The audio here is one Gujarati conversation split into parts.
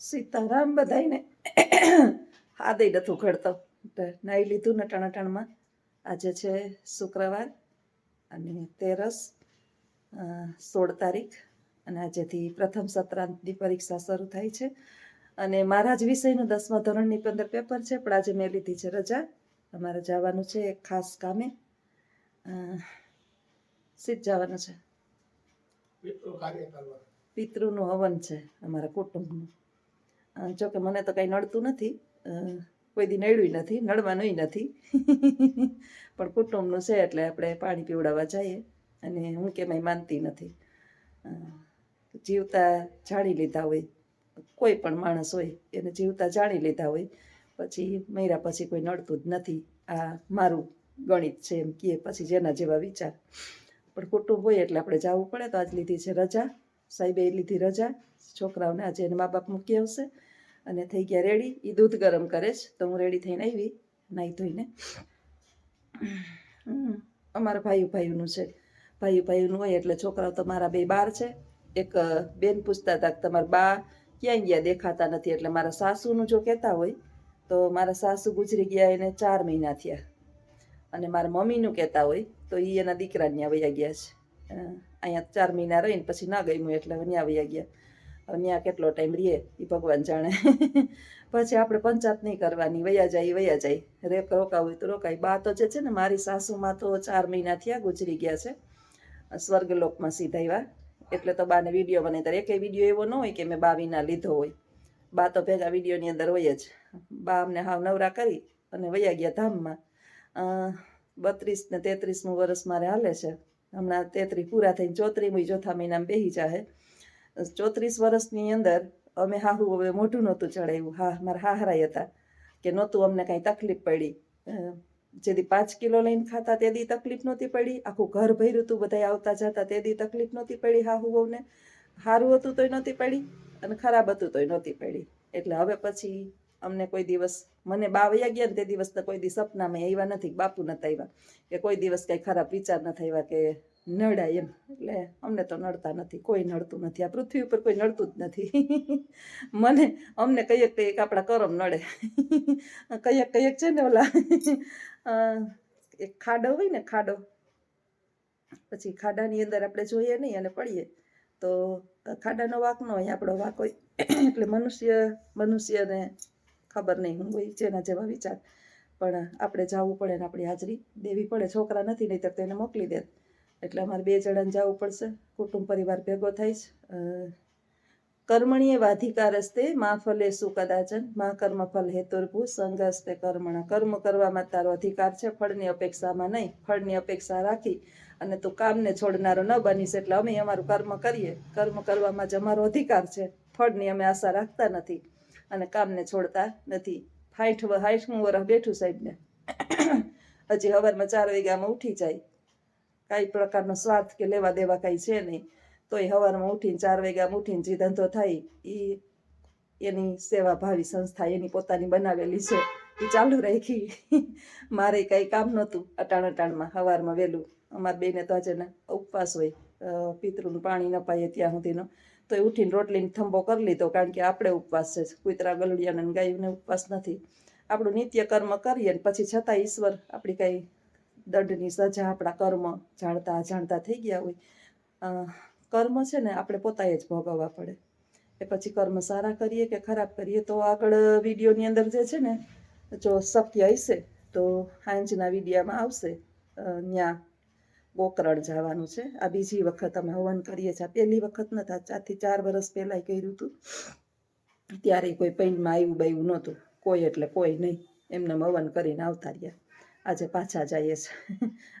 સીતારામ બધાયને હાદે નથી એટલે નાહી લીધું ને ટણાટણમાં. આજે છે શુક્રવાર અને તેરસ સોળ તારીખ અને આજેથી પ્રથમ સત્રાંતની પરીક્ષા શરૂ થાય છે. અને મારા જ વિષયનું દસમા ધોરણની પંદર પેપર છે પણ આજે મેં લીધી છે રજા. અમારે જવાનું છે એક ખાસ કામે. સીધ જવાનું છે. પિતૃનું હવન છે અમારા કુટુંબનું. જોકે મને તો કંઈ નડતું નથી. કોઈ દી નડ્યું નથી નડવાનુંય નથી. પણ કુટુંબનું છે એટલે આપણે પાણી પીવડાવવા જઈએ અને હું કેમાંય માનતી નથી. જીવતા જાણી લીધા હોય કોઈ પણ માણસ હોય એને જીવતા જાણી લીધા હોય પછી મૈરા પછી કોઈ નડતું જ નથી. આ મારું ગણિત છે એમ કહે પછી જેના જેવા વિચાર. પણ કુટુંબ હોય એટલે આપણે જવું પડે તો આજ લીધી છે રજા સાહેબે લીધી રજા છોકરાઓને આજે એને મા બાપ મૂકી આવશે અને થઈ ગયા રેડી એ દૂધ ગરમ કરે છે. તો હું રેડી થઈને આવી નાહી ધોઈને. અમારા ભાઈઓ ભાઈઓનું છે. ભાઈઓ ભાઈઓનું હોય એટલે છોકરાઓ તો મારા બે બાર છે. એક બેન પૂછતા હતા કે તમારા બા ક્યાંય ગયા દેખાતા નથી એટલે મારા સાસુનું જો કહેતા હોય, તો મારા સાસુ ગુજરી ગયા એને ચાર મહિના થયા. અને મારા મમ્મીનું કહેતા હોય, તો એ એના દીકરા ત્યાં વયા ગયા છે. અહીંયા ચાર મહિના રહીને પછી ના ગયું એટલે હવે ત્યાં વયા ગયા. ત્યાં કેટલો ટાઈમ રહીએ એ ભગવાન જાણે. પછી આપણે પંચાત નહીં કરવાની, વયા જાય વયા જાય. રે રોકાવું તો રોકાય. બા તો જે છે ને, મારી સાસુમાં તો ચાર મહિના થયા, ગુજરી ગયા છે. સ્વર્ગલોકમાં સીધા આવ્યા. એટલે તો બાને વીડિયો બને ત્યારે એકેય વીડિયો એવો ન હોય કે મેં બા વિના લીધો હોય. બા તો ભેગા વિડીયોની અંદર હોય જ. બા અમને હાવ નવરા કરી અને વયા ગયા ધામમાં. બત્રીસ ને તેત્રીસમું વર્ષ મારે હાલે છે. હમણાં તેત્રીસ પૂરા થઈને ચોત્રીમું ચોથા મહિનામાં બેસી જાહે. ચોત્રીસ વર્ષની અંદર અમે હાહુ હવે મોઢું નહોતું ચડાવ્યું. હા, મારા હાહરાઈ હતા કે નહોતું, અમને કાંઈ તકલીફ પડી. જેથી પાંચ કિલો લઈને ખાતા તે દી તકલીફ નહોતી પડી. આખું ઘર ભર્યું હતું બધા આવતા જતા તે દી તકલીફ નહોતી પડી હાહુ બહુને સારું હતું તોય નહોતી પડી અને ખરાબ હતું તોય નહોતી પડી. એટલે હવે પછી અમને કોઈ દિવસ, મને બા વયા ગયા ને તે દિવસ તો કોઈ દિવસ સપનામાં આવ્યા નથી બાપુ નતા આવ્યા. કે કોઈ દિવસ કંઈ ખરાબ વિચાર ન થયા કે નડાય એમ. એટલે અમને તો નડતા નથી, કોઈ નડતું નથી. આ પૃથ્વી ઉપર કોઈ નડતું જ નથી. મને, અમને કંઈક કંઈક આપણા કરમ નડે. કંઈક કંઈક છે ને ઓલા એક ખાડો હોય ને ખાડો, પછી ખાડાની અંદર આપણે જોઈએ નહીં અને પડીએ, તો ખાડાનો વાક ન હોય, આપણો વાક હોય. એટલે મનુષ્ય, મનુષ્યને ખબર નહીં, હું હોય જેના જેવા વિચાર. પણ આપણે જવું પડે ને આપણી હાજરી દેવી પડે, છોકરા નથી નહીં તો એને મોકલી દે. એટલે અમારે બે જણાને જવું પડશે. કુટુંબ પરિવાર ભેગો અ, કર્મણીય વાધિકારસ્તે મા ફલે શું કદાચન મા કર્મ ફલ હેતુર્ભુ સંગસ્તે કર્મણા. કર્મ કરવામાં તારો અધિકાર છે ફળની અપેક્ષામાં નહીં. ફળની અપેક્ષા રાખી અને તું કામને છોડનારો ન બનીશ એટલે અમે અમારું કર્મ કરીએ. કર્મ કરવામાં જ અમારો અધિકાર છે. ફળની અમે આશા રાખતા નથી અને કામને છોડતા નથી. હાઠ હાઠમું વરસ બેઠું સાહેબને. હજી હવારમાં ચાર વાગ્યામાં ઉઠી જાય. કાંઈ પ્રકારનો સ્વાર્થ કે લેવા દેવા કાંઈ છે નહીં. તોય સવારમાં ઉઠીને ચાર વાગ્યા ઉઠીને જે ધંધો થાય એ એની સેવાભાવી સંસ્થા એની પોતાની બનાવેલી છે. એ ચાલુ રાખી. મારે કાંઈ કામ નહોતું અટાણ અટાણમાં સવારમાં વહેલું. અમારા બેને તો આજે ઉપવાસ હોય. પિતૃનું પાણી ન પાઈએ ત્યાં સુધીનો. તો એ ઉઠીને રોટલીને થંભો કરી લીધો, કારણ કે આપણે ઉપવાસ છે. કૂતરા ગલડિયાને ગાયને ઉપવાસ નથી. આપણું નિત્ય કર્મ કરીએ ને પછી છતાં ઈશ્વર આપણી કાંઈ દંડની સજા આપણા કર્મ જાણતા અજાણતા થઈ ગયા હોય. કર્મ છે ને આપણે પોતાએ જ ભોગવવા પડે. એ પછી કર્મ સારા કરીએ કે ખરાબ કરીએ તો આગળ વિડીયોની અંદર જે છે ને, જો શક્ય હશે તો હાંજના વિડીયામાં આવશે. ત્યાં ગોકરણ જવાનું છે. આ બીજી વખત અમે હવન કરીએ છીએ. પહેલી વખત નતા ચારથી ચાર વર્ષ પહેલાંય કર્યું હતું. ત્યારે કોઈ પૈનમાં આવ્યું બાયું નહોતું. કોઈ એટલે કોઈ નહીં. એમને હવન કરીને આવતા રહ્યા. આજે પાછા જઈએ છે.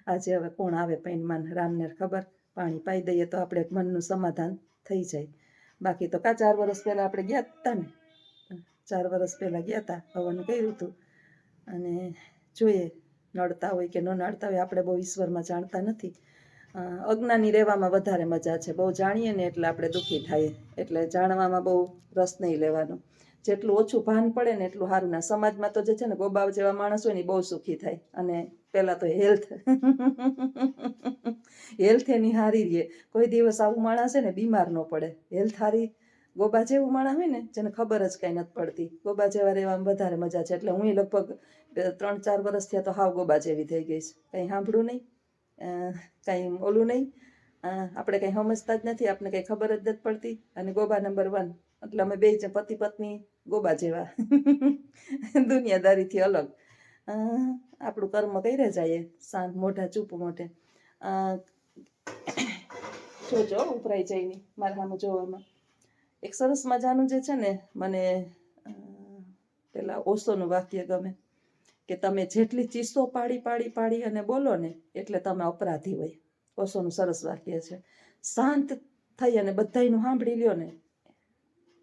આજે હવે કોણ આવે પૈનમાં રામને ખબર, પાણી પાઈ દઈએ તો આપણે મનનું સમાધાન થઈ જાય. બાકી તો કા ચાર વર્ષ પહેલાં આપણે ગયા હતા ને? ચાર વર્ષ પહેલાં ગયા હતા હવન કર્યું હતું. અને જોઈએ નડતા હોય કે ન નડતા હોય, આપણે બહુ ઈશ્વરમાં જાણતા નથી. અજ્ઞાની રહેવામાં વધારે મજા છે. બહુ જાણીએ ને એટલે આપણે દુઃખી થાય. એટલે જાણવામાં બહુ રસ નહીં લેવાનો. જેટલું ઓછું ભાન પડે ને એટલું સારું. ના, સમાજમાં તો જે છે ને ગોબાવ જેવા માણસ હોય ને બહુ સુખી થાય. અને પહેલાં તો હેલ્થ હેલ્થ એની હારી રહે. કોઈ દિવસ આવું માણસ છે ને બીમાર ન પડે. હેલ્થ હારી ગોબા જેવું માણસ હોય ને, જેને ખબર જ કાંઈ નથી પડતી. ગોબા જેવા રહેવામાં વધારે મજા છે. એટલે હું લગભગ ત્રણ ચાર વર્ષ થયા તો હાવ ગોબા જેવી થઈ ગઈ છે. કંઈ સાંભળું નહીં. કંઈ કાંઈ ઓલું નહીં. આપણે કંઈ સમજતા જ નથી. આપણે કંઈ ખબર જ નથી પડતી. અને ગોબા નંબર વન એટલે અમે બે પતિ પત્ની ગોબા જેવા. દુનિયાદારીથી અલગ. આપણું કર્મ કરે જઈએ શાંત મોઢા, ચૂપ મોઢે. જોજો ઉપરાઈ જઈને મારા સામે જોવામાં. એક સરસ મજાનું જે છે ને, મને પેલા ઓશોનું વાક્ય ગમે કે તમે જેટલી ચીસો પાડી પાડી પાડી અને બોલો ને, એટલે તમે અપરાધી હોય. ઓશોનું સરસ વાક્ય છે. શાંત થઈ અને બધાયનું સાંભળી લ્યો ને,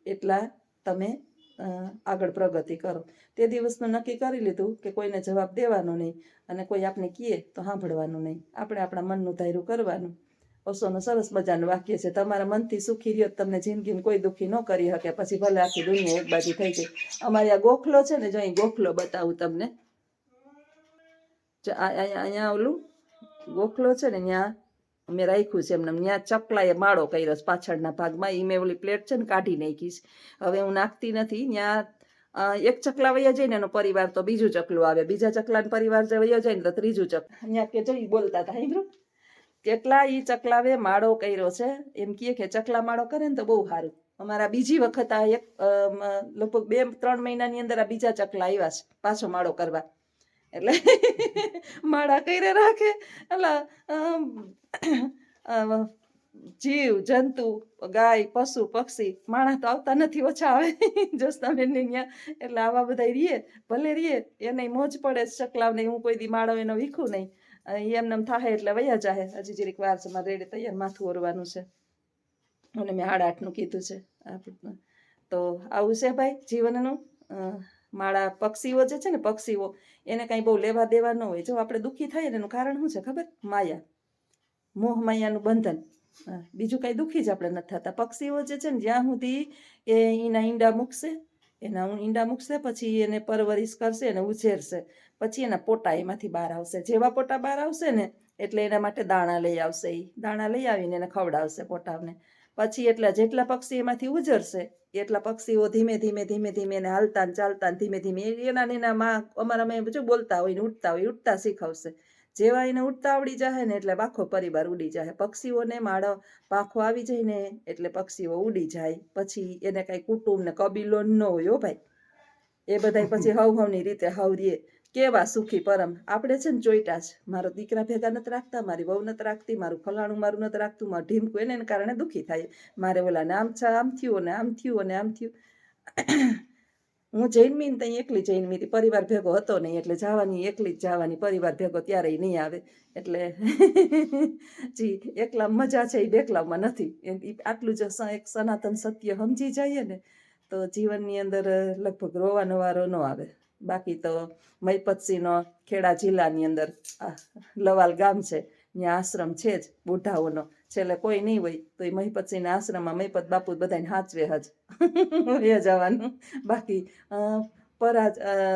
એટલા તમે આગળ પ્રગતિ કરો. તે દિવસનું નક્કી કરી લીધું કે કોઈને જવાબ દેવાનો નહીં અને કોઈ આપણે કીએ તો સાંભળવાનું નહીં. આપણે આપણા મનનું ધાર્યું કરવાનું. ઓશોનું સરસ મજાનું વાક્ય છે. તમારા મનથી સુખી રહ્યો તમને જિંદગીમાં કોઈ દુઃખી ન કરી શકે. પછી ભલે આખી દુનિયા એક બાજુ થઈ ગઈ. અમારી આ ગોખલો છે ને, જો અહીં ગોખલો બતાવું તમને. અહીંયા ઓલું ગોખલો છે ને, ત્યાં મેં રાખ્યું છે એમને ત્યાં ચકલાએ માળો કર્યો છે પાછળના ભાગમાં. એ મેં ઓલી પ્લેટ છે ને કાઢી નાખીશ હવે હું નાખતી નથી. ત્યાં એક ચકલા વયા જઈને એનો પરિવાર તો બીજું ચકલું આવે. બીજા ચકલાનો પરિવાર જે વયો જાય ને તો ત્રીજું ચક અહીંયા કે જોઈ બોલતા હતા સાંભળ્યું કેટલા એ ચકલાવે માળો કર્યો છે? એમ કહે કે ચકલા માળો કરે ને તો બહુ સારું. અમારા બીજી વખત આ એક લગભગ બે, ત્રણ મહિનાની અંદર આ બીજા ચકલા આવ્યા છે, પાછો માળો કરવા. એટલે માળા કર્યા રાખે. એટલે જીવ, જંતુ, ગાય, પશુ, પક્ષી, માણસ તો આવતા નથી ઓછા આવે. જોસ્તાબેન ત્યાં એટલે આવા બધા રીએ, ભલે રીએ, એને મોજ પડે છે ચકલાવને હું કોઈ દી માળો એનો વીખું નહીં. એમને એમ થાય એટલે વયા જાહે. હજી જરીક વાર છે, મારે રેડે તૈયાર માથું ઓરવાનું છે. અને મેં આડ આઠનું કીધું છે. તો આવું છે ભાઈ જીવનનું. માળા પક્ષીઓ જે છે ને પક્ષીઓ, એને કાંઈ બહુ લેવા દેવા ન હોય. જો આપણે દુઃખી થઈએ એનું કારણ શું છે ખબર? માયા. મોહ માયાનું બંધન. બીજું કાંઈ દુઃખી જ આપણે નથી થતા. પક્ષીઓ જે છે ને જ્યાં સુધી એ એના ઈંડા મૂકશે, એના ઈંડા મૂકશે, પછી એને પરવરિશ કરશે, એને ઉછેરશે. પછી એના પોટા એમાંથી બહાર આવશે. જેવા પોટા બહાર આવશે ને, એટલે એના માટે દાણા લઈ આવશે એ દાણા લઈ આવીને એને ખવડાવશે પોટાને. પછી એટલા જેટલા પક્ષી એમાંથી ઉજરશે એટલા પક્ષીઓ ધીમે ધીમે ધીમે ધીમે એને હાલતા ને ચાલતા ધીમે ધીમે. એના એના માં અમારા મેં જો બોલતા હોય ને ઉઠતા હોય ઉઠતા શીખવશે. જેવા એને ઉઠતા આવડી જાય ને એટલે આખો પરિવાર ઉડી જાય પક્ષીઓને માળો પાંખો આવી જાય ને એટલે પક્ષીઓ ઉડી જાય. પછી એને કાંઈ કુટુંબ ને કબીલો ન હોય હો ભાઈ. એ બધાય પછી હવ હવની રીતે હવરીએ કેવા સુખી પરમ? આપણે છે ને જોઈતા જ. મારો દીકરા ભેગા નથી રાખતા, મારી વહુ નથી રાખતી, મારું ફલાણું મારું નથી રાખતું, મારું ઢીમકું એને કારણે દુઃખી થાય. મારે ઓલા ને આમ છ, આમ થયું ને આમ થયું અને આમ થયું. હું જૈનમી ને ત્યાં એકલી જૈનમી હતી. પરિવાર ભેગો હતો નહીં, એટલે જવાની, એકલી જ જવાની પરિવાર ભેગો ત્યારે નહીં આવે. એટલે જી એકલા મજા છે એ બેકલામાં નથી. આટલું જ એક સનાતન સત્ય સમજી જઈએ ને, તો જીવનની અંદર લગભગ રોવાનો વારો ન આવે. બાકી તો મયપતસિંહનો ખેડા જિલ્લાની અંદર લવાલ ગામ છે, ત્યાં આશ્રમ છે જ, બુઢાઓનો. છેલ્લે કોઈ નહીં હોય, તો એ મહીપતસિંહના આશ્રમમાં મહીપત બાપુ બધાને હાચવે હજ. એ જવાનું. બાકી પરાજ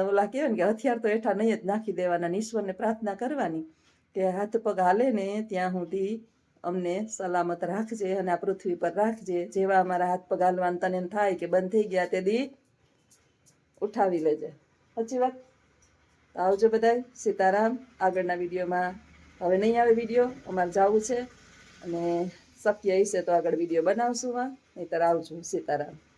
ઓલા કહેવાય ને કે હથિયાર તો હેઠા નહીં જ નાખી દેવાના ઈશ્વરને પ્રાર્થના કરવાની કે હાથ પગ હાલે ને ત્યાં સુધી અમને સલામત રાખજે અને આ પૃથ્વી પર રાખજે. જેવા અમારા હાથ પગ હાલવાનું તને થાય કે બંધ થઈ ગયા તે દી ઉઠાવી લેજે. સાચી વાત. આવજો બધાય. સીતારામ, આગળના વિડીયોમાં. હવે નહીં આવે વીડિયો, અમારે જવું છે. અને શક્ય હશે તો આગળ વીડિયો બનાવશું માં, નહીતર આવજો. સીતારામ.